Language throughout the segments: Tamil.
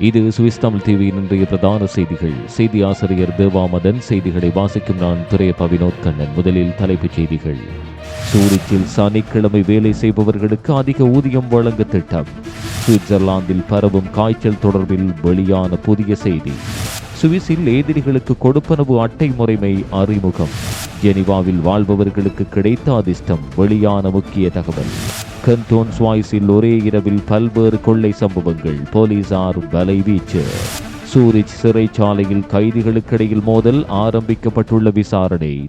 இது சுவிஸ் தமிழ் டிவியின் இன்றைய பிரதான செய்திகள். செய்தி ஆசிரியர் தேவாமதன் செய்திகளை வாசிக்கும் நான் துறைய வினோத் கண்ணன். முதலில் தலைப்புச் செய்திகள். சூரிச்சில் சனிக்கிழமை வேலை செய்பவர்களுக்கு அதிக ஊதியம் வழங்க திட்டம். சுவிட்சர்லாந்தில் பரவும் காய்ச்சல் தொடர்பில் வெளியான புதிய செய்தி. சுவிஸில் எதிரிகளுக்கு கொடுப்பனவு அட்டை முறைமை அறிமுகம். ஜெனிவாவில் வாழ்பவர்களுக்கு கிடைத்த அதிர்ஷ்டம். வெளியான முக்கிய தகவல். கந்தோன் ஸ்வாய்ஸில் ஒரே இரவில் பல்வேறு கொள்ளை சம்பவங்கள். போலீசார் வலைவீச்சு சூரிச் சிறைச்சாலையில் கைதிகளுக்கிடையில் மோதல் ஆரம்பிக்கப்பட்டுள்ள விசாரணை.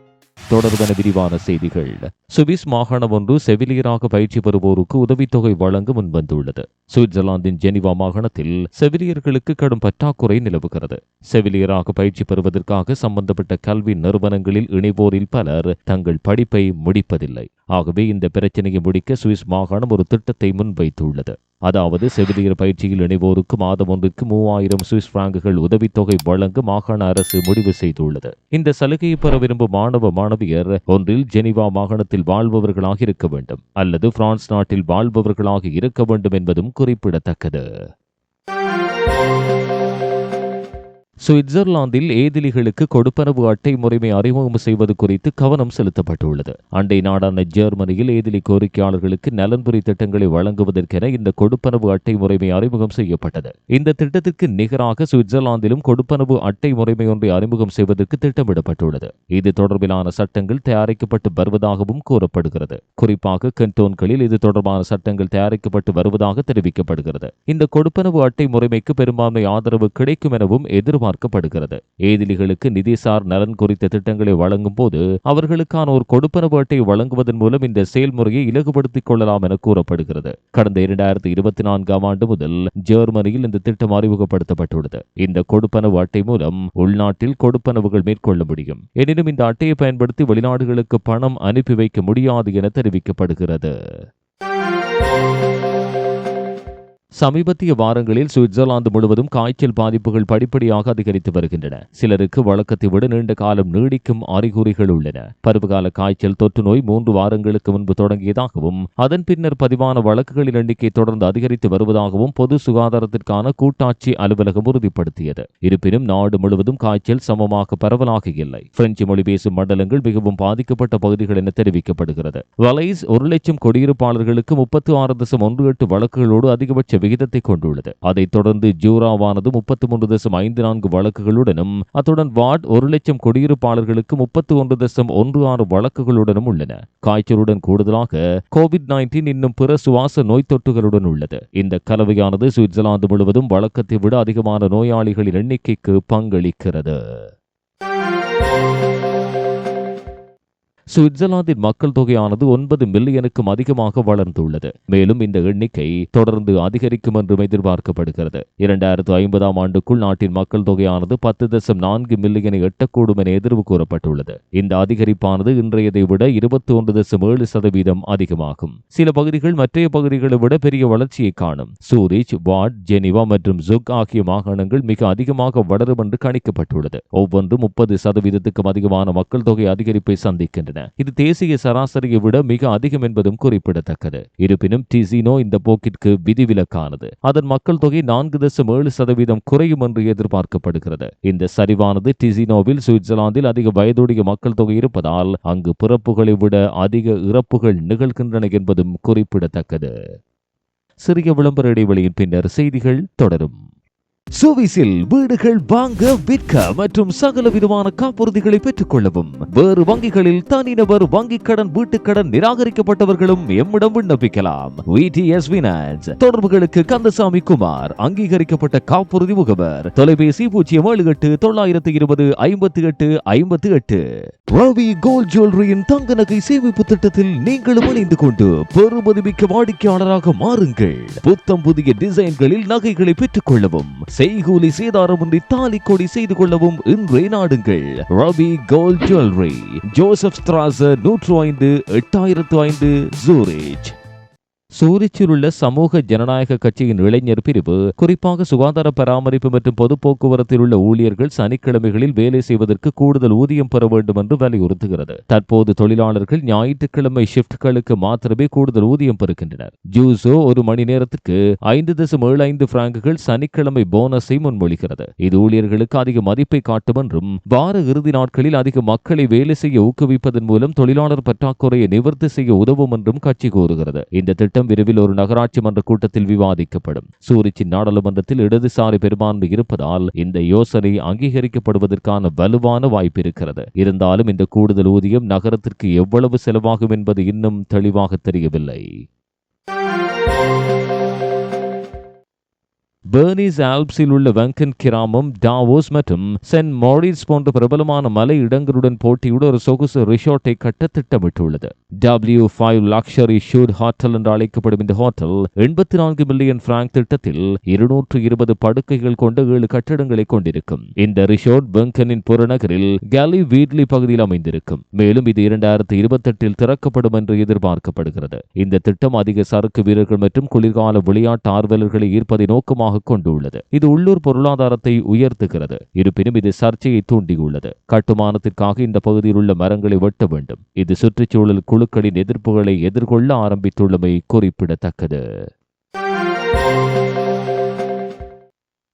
தொடர்பான விரிவான செய்திகள். சுவிஸ் மாகாணம் ஒன்று செவிலியராக பயிற்சி பெறுவோருக்கு உதவித்தொகை வழங்க முன்வந்துள்ளது. சுவிட்சர்லாந்தின் ஜெனிவா மாகாணத்தில் செவிலியர்களுக்கு கடும் பற்றாக்குறை நிலவுகிறது. செவிலியராக பயிற்சி பெறுவதற்காக சம்பந்தப்பட்ட கல்வி நிறுவனங்களில் இணைவோரில் பலர் தங்கள் படிப்பை முடிப்பதில்லை. ஆகவே இந்த பிரச்சனையை முடிக்க சுவிஸ் மாகாணம் ஒரு திட்டத்தை முன்வைத்துள்ளது. அதாவது செவிலியர் பயிற்சியில் இணைவோருக்கு மாதம் ஒன்றிற்கு மூவாயிரம் சுவிஸ் பிராங்குகள் உதவித்தொகை வழங்க மாகாண அரசு முடிவு செய்துள்ளது. இந்த சலுகையை பெற விரும்பும் மாணவ மாணவியர் ஒன்றில் ஜெனிவா மாகாணத்தில் வாழ்பவர்களாக இருக்க வேண்டும் அல்லது பிரான்ஸ் நாட்டில் வாழ்பவர்களாக இருக்க வேண்டும் என்பதும் குறிப்பிடத்தக்கது. சுவிட்சர்லாந்தில் ஏதிலிகளுக்கு கொடுப்பனவு அட்டை முறைமை அறிமுகம் செய்வது குறித்து கவனம் செலுத்தப்பட்டுள்ளது. அண்டை நாடான ஜெர்மனியில் ஏதிலி கோரிக்கையாளர்களுக்கு நலன்புரி திட்டங்களை வழங்குவதற்கென இந்த கொடுப்பனவு அட்டை முறைமை அறிமுகம் செய்யப்பட்டது. இந்த திட்டத்திற்கு நிகராக சுவிட்சர்லாந்திலும் கொடுப்பனவு அட்டை முறைமை ஒன்றை அறிமுகம் செய்வதற்கு திட்டமிடப்பட்டுள்ளது. இது தொடர்பிலான சட்டங்கள் தயாரிக்கப்பட்டு வருவதாகவும் கூறப்படுகிறது. குறிப்பாக கண்டோன்களில் இது தொடர்பான சட்டங்கள் தயாரிக்கப்பட்டு வருவதாக தெரிவிக்கப்படுகிறது. இந்த கொடுப்பனவு அட்டை முறைமைக்கு பெரும்பான்மை ஆதரவு கிடைக்கும் எனவும் எதிர்பார்க்கப்படுகிறது ஏதிலிகளுக்கு நிதிசார் நலன் குறித்த திட்டங்களை வழங்கும் போது அவர்களுக்கான ஒரு கொடுப்பனவு அட்டை வழங்குவதன் மூலம் இந்த செயல்முறையை இலகுபடுத்திக் கொள்ளலாம் என கூறப்படுகிறது. கடந்த இரண்டாயிரத்தி இருபத்தி நான்காம் ஆண்டு முதல் ஜெர்மனியில் இந்த திட்டம் அறிமுகப்படுத்தப்பட்டுள்ளது. இந்த கொடுப்பனவு அட்டை மூலம் உள்நாட்டில் கொடுப்பனவுகள் மேற்கொள்ள முடியும். எனினும் இந்த அட்டையை பயன்படுத்தி வெளிநாடுகளுக்கு பணம் அனுப்பி வைக்க முடியாது என தெரிவிக்கப்படுகிறது. சமீபத்திய வாரங்களில் சுவிட்சர்லாந்து முழுவதும் காய்ச்சல் பாதிப்புகள் படிப்படியாக அதிகரித்து வருகின்றன. சிலருக்கு வழக்கத்தை விட நீண்ட காலம் நீடிக்கும் அறிகுறிகள் உள்ளன. பருவகால காய்ச்சல் தொற்று நோய் மூன்று வாரங்களுக்கு முன்பு தொடங்கியதாகவும் அதன் பின்னர் பதிவான வழக்குகளின் எண்ணிக்கை தொடர்ந்து அதிகரித்து வருவதாகவும் பொது சுகாதாரத்திற்கான கூட்டாட்சி அலுவலகம் உறுதிப்படுத்தியது. இருப்பினும் நாடு முழுவதும் காய்ச்சல் சமமாக பரவலாக இல்லை பிரெஞ்சு மொழி பேசும் மண்டலங்கள் மிகவும் பாதிக்கப்பட்ட பகுதிகள் என தெரிவிக்கப்படுகிறது. வலைஸ் ஒரு லட்சம் குடியிருப்பாளர்களுக்கு முப்பத்தி ஆறு தசம் ஒன்று எட்டு வழக்குகளோடு அதிகபட்ச விகிதத்தை கொண்டுள்ளது. அதைத் தொடர்ந்து ஜூராவானது முப்பத்தி மூன்று தசம் ஐந்து நான்கு வழக்குகளுடனும் அத்துடன் வார்ட் ஒரு லட்சம் குடியிருப்பாளர்களுக்கு முப்பத்தி ஒன்று தசம் ஒன்று ஆறு வழக்குகளுடனும் உள்ளன. காய்ச்சலுடன் கூடுதலாக கோவிட் நைன்டீன் இன்னும் பிற சுவாச நோய் தொற்றுகளுடன் உள்ளது. இந்த கலவையானது சுவிட்சர்லாந்து முழுவதும் வழக்கத்தை விட அதிகமான நோயாளிகளின் எண்ணிக்கைக்கு பங்களிக்கிறது. சுவிட்சர்லாந்தின் மக்கள் தொகையானது ஒன்பது மில்லியனுக்கும் அதிகமாக வளர்ந்துள்ளது. மேலும் இந்த எண்ணிக்கை தொடர்ந்து அதிகரிக்கும் என்றும் எதிர்பார்க்கப்படுகிறது. இரண்டாயிரத்து ஐம்பதாம் ஆண்டுக்குள் நாட்டின் மக்கள் தொகையானது பத்து தசம் நான்கு மில்லியனை எட்டக்கூடும் என எதிர்வு கூறப்பட்டுள்ளது. இந்த அதிகரிப்பானது இன்றையதை விட இருபத்தி ஒன்று தசம் ஏழு சதவீதம் அதிகமாகும். சில பகுதிகள் மற்றைய பகுதிகளை விட பெரிய வளர்ச்சியை காணும். சூரிச் வாட் ஜெனிவா மற்றும் ஜுக் ஆகிய மாகாணங்கள் மிக அதிகமாக வளரும் என்று கணிக்கப்பட்டுள்ளது. ஒவ்வொன்றும் முப்பது சதவீதத்துக்கும் அதிகமான மக்கள் தொகை அதிகரிப்பை சந்திக்கின்றன. இது தேசிய சராசரியை விட மிக அதிகம் என்பதும் குறிப்பிடத்தக்கது. இருப்பினும் டிசினோ இந்த போக்கிற்கு விதிவிலக்கானது. அதன் மக்கள் தொகை நான்கு தசம் ஏழு சதவீதம் குறையும் என்று எதிர்பார்க்கப்படுகிறது. இந்த சரிவானது டிசினோவில் சுவிட்சர்லாந்தில் அதிக வயதுடைய மக்கள் தொகை இருப்பதால் அங்கு பிறப்புகளை விட அதிக இறப்புகள் நிகழ்கின்றன என்பதும் குறிப்பிடத்தக்கது. சிறிய விளம்பர இடைவெளியின் பின்னர் செய்திகள் தொடரும். சுவிசில் வீடுகள் வாங்க விற்க மற்றும் சகல விதமான காப்புறுதிகளை பெற்றுக் கொள்ளவும் வேறு வங்கிகளில் தனிநபர் வங்கிக் கடன் வீட்டுக் கடன் நிராகரிக்கப்பட்டவர்களும் எம்மிடம் விண்ணப்பிக்கலாம். தொடர்புகளுக்கு கந்தசாமி குமார் அங்கீகரிக்கப்பட்ட காப்புறுதி முகவர். தொலைபேசி பூஜ்ஜியம் ஏழு எட்டு தொள்ளாயிரத்து இருபது ஐம்பத்தி எட்டு ஐம்பத்தி எட்டு ரவி கோல்ட் ஜுவல்லரியின் தங்க நகை சேமிப்பு திட்டத்தில் நீங்களும் இணைந்து கொண்டு பெருமதிமிக்க வாடிக்கையாளராக மாறுங்கள். புத்தம் புதிய டிசைன்களில் நகைகளை பெற்றுக் கொள்ளவும் செய்கூலி சேதாரமின்றி தாலி கொடி செய்து கொள்ளவும் இன்றே நாடுங்கள். ரவி கோல்ட் ஜுவல்லரி ஜோசப் ஸ்திராச நூற்று ஐந்து எட்டாயிரத்து ஐந்து ஜூரிச் சூரிச்சில் உள்ள சமூக ஜனநாயக கட்சியின் இளைஞர் பிரிவு குறிப்பாக சுகாதார பராமரிப்பு மற்றும் பொது போக்குவரத்தில் உள்ள ஊழியர்கள் சனிக்கிழமைகளில் வேலை செய்வதற்கு கூடுதல் ஊதியம் பெற வேண்டும் என்று வலியுறுத்துகிறது. தற்போது தொழிலாளர்கள் ஞாயிற்றுக்கிழமை ஷிப்ட்களுக்கு மாத்திரமே கூடுதல் ஊதியம் பெறுகின்றனர். ஜூசோ ஒரு மணி நேரத்துக்கு ஐந்து தசம் ஏழு ஐந்து பிராங்குகள் சனிக்கிழமை போனஸை முன்மொழிகிறது. இது ஊழியர்களுக்கு அதிக மதிப்பை காட்டும் என்றும் வார இறுதி நாட்களில் அதிக மக்களை வேலை செய்ய ஊக்குவிப்பதன் மூலம் தொழிலாளர் பற்றாக்குறையை நிவர்த்தி செய்ய உதவும் என்றும் கட்சி கூறுகிறது. இந்த திட்டம் விரைவில் ஒரு நகராட்சி மன்ற கூட்டத்தில் விவாதிக்கப்படும். சூரிச்சி நாடாளுமன்றத்தில் இடதுசாரி பெரும்பான்மை இருப்பதால் இந்த யோசனை அங்கீகரிக்கப்படுவதற்கான வலுவான வாய்ப்பு இருக்கிறது இருந்தாலும் இந்த கூடுதல் ஊதியம் நகரத்திற்கு எவ்வளவு செலவாகும் என்பது இன்னும் தெளிவாக தெரியவில்லை. பெர்னிஸ் ஆல்ப்ஸில் உள்ள வெங்கன் கிராமம் டாவோஸ் மற்றும் சென்ட் மாரிஸ் போன்ற பிரபலமான மலை இடங்களுடன் போட்டியுடன் ஒரு சொகுசு ரிசார்ட்டை கட்ட திட்டமிட்டுள்ளது. W five luxury suite hotel என்று அழைக்கப்படும் இந்த ஹோட்டல் எண்பத்தி நான்கு மில்லியன் பிராங்க் திட்டத்தில் இருநூற்று இருபது படுக்கைகள் கொண்ட ஏழு கட்டடங்களை கொண்டிருக்கும். இந்த ரிஷோர்ட் வெங்கனின் புறநகரில் கேலி வீட்லி பகுதியில் அமைந்திருக்கும். மேலும் இது இரண்டாயிரத்தி இருபத்தெட்டில் திறக்கப்படும் என்று எதிர்பார்க்கப்படுகிறது. இந்த திட்டம் அதிக சரக்கு வீரர்கள் மற்றும் குளிர்கால விளையாட்டு ஆர்வலர்களை ஈர்ப்பதை நோக்கமாக கொண்டுள்ளது. இது உள்ளூர் பொருளாதாரத்தை உயர்த்துகிறது. இருப்பினும் இது சர்ச்சையை தூண்டியுள்ளது. கட்டுமானத்திற்காக இந்த பகுதியில் உள்ள மரங்களை வெட்ட வேண்டும். இது சுற்றுச்சூழல் குழுக்களின் எதிர்ப்புகளை எதிர்கொள்ள ஆரம்பித்துள்ளமை குறிப்பிடத்தக்கது.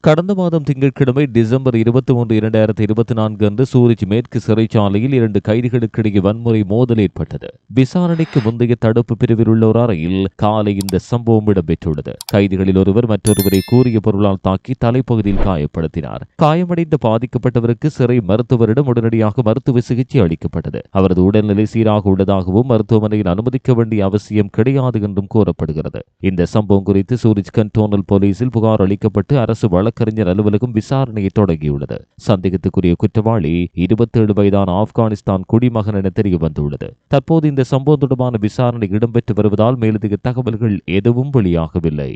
கடந்த மாதம் திங்கட்கிழமை டிசம்பர் இருபத்தி ஒன்று இரண்டாயிரத்தி இருபத்தி நான்கு அன்று சூரிச் மேற்கு சிறைச்சாலையில் இரண்டு கைதிகளுக்கிடையே வன்முறை மோதல் ஏற்பட்டது. விசாரணைக்கு முந்தைய தடுப்பு பிரிவில் உள்ள ஒரு அறையில் காலை இந்த சம்பவம் இடம்பெற்றுள்ளது. கைதிகளில் ஒருவர் மற்றொருவரை கூறிய பொருளால் தாக்கி தலைப்பகுதியில் காயப்படுத்தினார். காயமடைந்த பாதிக்கப்பட்டவருக்கு சிறை மருத்துவரிடம் உடனடியாக மருத்துவ சிகிச்சை அளிக்கப்பட்டது. அவரது உடல்நிலை சீராக உள்ளதாகவும் மருத்துவமனையில் அனுமதிக்க வேண்டிய அவசியம் கிடையாது என்றும் கூறப்படுகிறது. இந்த சம்பவம் குறித்து சூரிச் கண்டோனல் போலீசில் புகார் அளிக்கப்பட்டு அரசு வழக்கு வழக்கறிஞர் அலுவலகம் விசாரணையை தொடங்கியுள்ளது. சந்தேகத்துக்குரிய குற்றவாளி இருபத்தேழு வயதான ஆப்கானிஸ்தான் குடிமகன் என தெரிய வந்துள்ளது. தற்போது இந்த சம்பவம் தொடர்பான விசாரணை இடம்பெற்று வருவதால் மேலதிக தகவல்கள் எதுவும் வெளியாகவில்லை.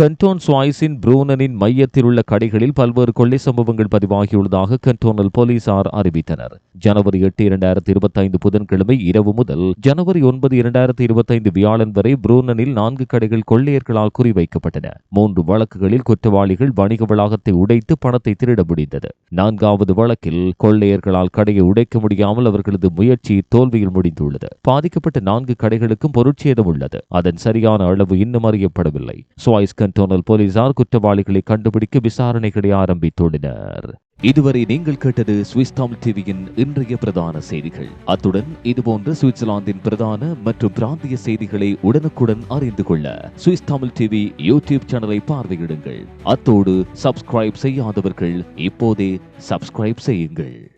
கண்டோன் சுவாய்ஸின் புரூனனின் மையத்தில் உள்ள கடைகளில் பல்வேறு கொள்ளை சம்பவங்கள் பதிவாகியுள்ளதாக கண்டோனல் போலீசார் அறிவித்தனர். ஜனவரி எட்டு இரண்டாயிரத்தி இருபத்தைந்து புதன்கிழமை இரவு முதல் ஜனவரி ஒன்பது இரண்டாயிரத்தி இருபத்தைந்து வியாழன் வரை புரூனனில் நான்கு கடைகள் கொள்ளையர்களால் குறிவைக்கப்பட்டன. மூன்று வழக்குகளில் குற்றவாளிகள் வணிக வளாகத்தை உடைத்து பணத்தை திருட முடிந்தது. நான்காவது வழக்கில் கொள்ளையர்களால் கடையை உடைக்க முடியாமல் அவர்களது முயற்சி தோல்வியில் முடிந்துள்ளது. பாதிக்கப்பட்ட நான்கு கடைகளுக்கும் பொருட்சேதம் உள்ளது. அதன் சரியான அளவு இன்னும் அறியப்படவில்லை. சுவாய்ஸ் கண்டோனல் போலீசார் குற்றவாளிகளை கண்டுபிடிக்க விசாரணைகளை ஆரம்பித்துள்ளனர். இதுவரை நீங்கள் கேட்டது சுவிஸ் தமிழ் டிவியின் இன்றைய பிரதான செய்திகள். அத்துடன் இதுபோன்ற சுவிட்சர்லாந்தின் பிரதான மற்றும் பிராந்திய செய்திகளை உடனுக்குடன் அறிந்து கொள்ள சுவிஸ் தமிழ் டிவி யூடியூப் சேனலை பார்வையிடுங்கள். அத்தோடு சப்ஸ்கிரைப் செய்யாதவர்கள் இப்போதே சப்ஸ்கிரைப் செய்யுங்கள்.